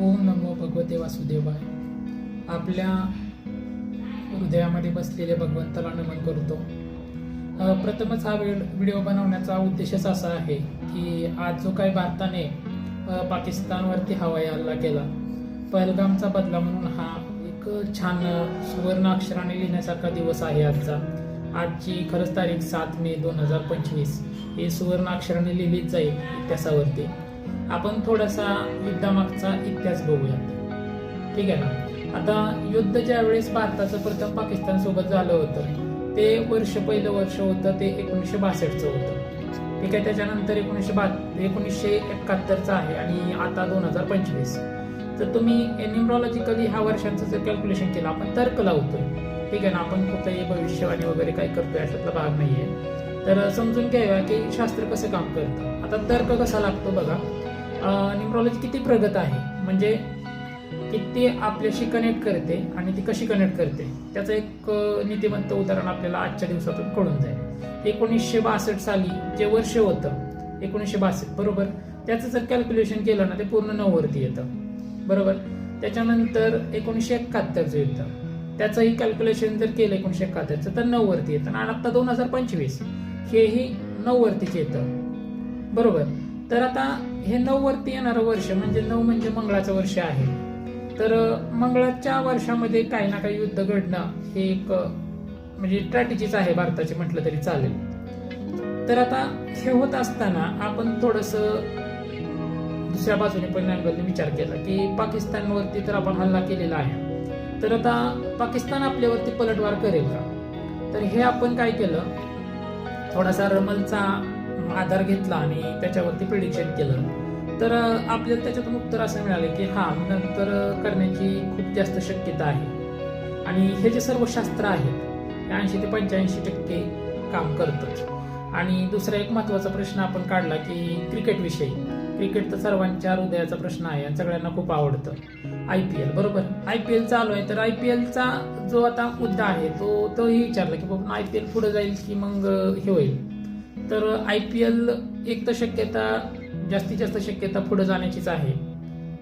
ओम नमो भगवते वासुदेवाय. आपल्या हृदयामध्ये बसलेले भगवंताला नमन करतो. प्रथमच हा वेळ व्हिडिओ बनवण्याचा उद्देशच असा आहे की आज जो काही भारताने पाकिस्तानवरती हवाई हल्ला केला पहलगामचा बदला म्हणून हा एक छान सुवर्ण अक्षराने लिहिण्यासारखा दिवस आहे आजचा. आजची खरंच तारीख सात मे दोन हजार पंचवीस. ही सुवर्ण अक्षराने लिहिलीच जाईल इतिहासावरती. आपण थोडासा युद्धामागचा इतिहास बघूया ठीक आहे ना? आता युद्ध ज्या वेळेस भारताचं प्रथम पाकिस्तान सोबत झालं होतं ते वर्ष पहिलं वर्ष होतं ते एकोणीसशे बासष्टचं होतं. ठीक आहे? त्याच्यानंतर एकोणीसशे बा एकोणीसशे एकाहत्तरचं आहे आणि आता दोन हजार पंचवीस. तर तुम्ही न्युमरॉलॉजिकली ह्या वर्षांचं जर कॅल्क्युलेशन केलं आपण तर्क लावतो ठीक आहे ना? आपण कुठेही भविष्यवाणी वगैरे काय करतोय अशातला भाग नाही आहे तर समजून घ्यावा की शास्त्र कसं काम करतं. आता तर्क कसा लागतो बघा. न्यूमरॉलॉजी किती प्रगत आहे? म्हणजे किती आपल्याशी कनेक्ट करते आणि ती कशी कनेक्ट करते? त्याचं एक नीतिमंत उदाहरण आपल्याला आजच्या दिवसातून कळून जाईल. एकोणीसशे बासष्ट साली जे वर्ष होतं एकोणीसशे बासष्ट बरोबर? त्याचं जर कॅल्क्युलेशन केलं ना ते पूर्ण नऊवरती येतं. बरोबर? त्याच्यानंतर एकोणीसशे एकाहत्तरचं येतं. त्याचंही कॅल्क्युलेशन जर केलं एकोणीसशे एकाहत्तरचं तर नऊवरती येतं. आणि आत्ता दोन हजार पंचवीस. हेही नऊवरतीच येतं. बरोबर? तर आता हे नऊ वरती येणारं वर्ष म्हणजे नऊ म्हणजे मंगळाचं वर्ष आहे. तर मंगळाच्या वर्षामध्ये काही ना काही युद्ध घडणं हे एक म्हणजे स्ट्रॅटेजीच आहे भारताची म्हटलं तरी चालेल. तर आता हे होत असताना आपण थोडस दुसऱ्या बाजूने पण अँगलने विचार केला की पाकिस्तानवरती तर आपण हल्ला केलेला आहे. तर आता पाकिस्तान आपल्यावरती पलटवार करेल का? तर हे आपण काय केलं? थोडासा रमलचा आधार घेतला आणि त्याच्यावरती प्रिडिक्शन केलं. तर आपल्याला त्याच्यातून उत्तर असं मिळालं की हा नंतर करण्याची खूप जास्त शक्यता आहे. आणि हे जे सर्व शास्त्र आहेत ऐंशी ते पंच्याऐंशी टक्के काम करतच आणि दुसरा एक महत्त्वाचा प्रश्न आपण काढला की क्रिकेटविषयी क्रिकेट तर सर्वांच्या हृदयाचा प्रश्न आहे आणि सगळ्यांना खूप आवडतं. आय पी एल बरोबर? आय पी एल चालू आहे. तर आय पी एलचा जो आता मुद्दा आहे तो तोही विचारला की बाबा आय पी एल पुढे जाईल की मग हे होईल? तर आय पी एल एक तर शक्यता जास्तीत जास्त शक्यता पुढे जाण्याचीच आहे.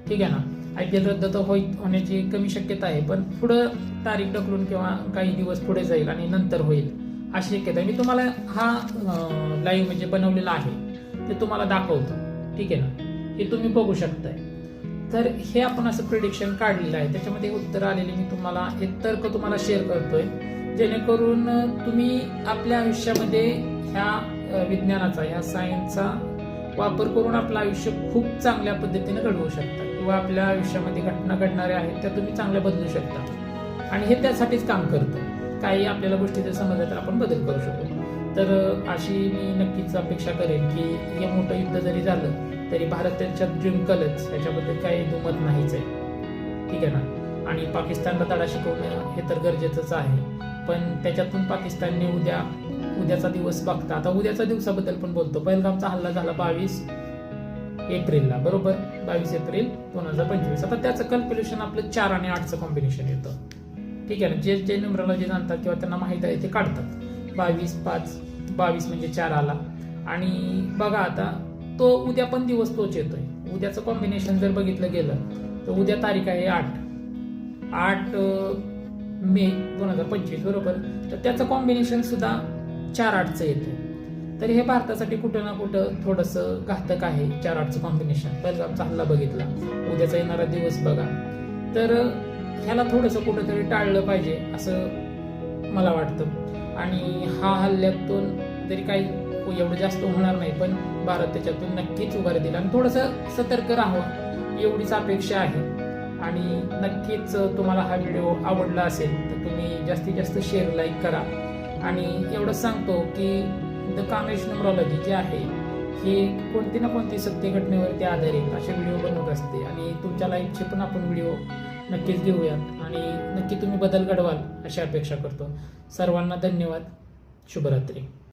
ठीक आहे ना? आय पी एल रद्द तर होई होण्याची कमी शक्यता आहे पण पुढं तारीख ढकलून किंवा काही दिवस पुढे जाईल आणि नंतर होईल अशी शक्यता मी तुम्हाला हा लाईव्ह म्हणजे बनवलेला आहे. ते तुम्हाला दाखवतो. ठीक आहे ना? हे तुम्ही बघू शकताय. तर हे आपण असं प्रिडिक्शन काढलेलं आहे. त्याच्यामध्ये उत्तर आलेले मी तुम्हाला हे तर्क तुम्हाला शेअर करतोय. जेणेकरून तुम्ही आपल्या आयुष्यामध्ये ह्या विज्ञानाचा ह्या सायन्सचा वापर करून आपलं आयुष्य खूप चांगल्या पद्धतीने घडवू शकता. किंवा आपल्या आयुष्यामध्ये घटना घडणाऱ्या आहेत त्या तुम्ही चांगल्या बदलू शकता. आणि हे त्यासाठीच काम करतं. काही आपल्याला गोष्टी जर समजल्या तर आपण बदल करू शकतो. तर अशी मी नक्कीच अपेक्षा करेन की हे मोठं युद्ध जरी झालं तरी भारत त्यांच्यात जिंकलच. याच्याबद्दल काही दुमत नाहीच आहे. ठीक आहे ना? आणि पाकिस्तानला तडा शिकवणं हे तर गरजेचंच आहे. पण त्याच्यातून पाकिस्तानने उद्या उद्याचा दिवस बघता. आता उद्याचा दिवसाबद्दल पण बोलतो. पहिलगामचा हल्ला झाला बावीस एप्रिलला बरोबर? बावीस एप्रिल दोन हजार पंचवीस. आता त्याचं कॅल्क्युलेशन आपलं चार आणि आठचं कॉम्बिनेशन येतं. ठीक आहे ना? जे जे न्युमरॉलॉजी जाणतात किंवा त्यांना माहीत आहे ते काढतात. बावीस पाच बावीस म्हणजे चार आला. आणि बघा आता तो उद्या पण दिवस तोच येतोय. उद्याचं कॉम्बिनेशन जर बघितलं गेलं तर उद्या तारीख आहे आठ. आठ मे दोन हजार पंचवीस बरोबर? तर त्याचं कॉम्बिनेशन सुद्धा चार आठचं येतं तर हे भारतासाठी कुठं ना कुठं थोडंसं घातक आहे चार आठचं कॉम्बिनेशन पहिला हल्ला बघितला. उद्याचा येणारा दिवस बघा. तर ह्याला थोडंसं कुठंतरी टाळलं पाहिजे असं मला वाटतं. आणि हा हल्ल्यातून तरी काही एवढं जास्त होणार नाही पण भारत त्याच्यातून नक्कीच उभार दिला आणि थोडंसं सतर्क राहावं एवढीच अपेक्षा आहे. आणि नक्कीच तुम्हाला हा व्हिडिओ आवडला असेल तर तुम्ही जास्तीत जास्त शेअर लाईक करा. आणि एवढंच सांगतो की द कामेश न्युमरॉलॉजी जी आहे हे कोणती ना कोणती सत्य घटनेवरती आधारित असे व्हिडिओ बनवत असते. आणि तुमच्या लाईफचे पण आपण व्हिडिओ नक्कीच घेऊयात आणि नक्की तुम्ही बदल घडवाल अशी अपेक्षा करतो. सर्वांना धन्यवाद. शुभरात्री.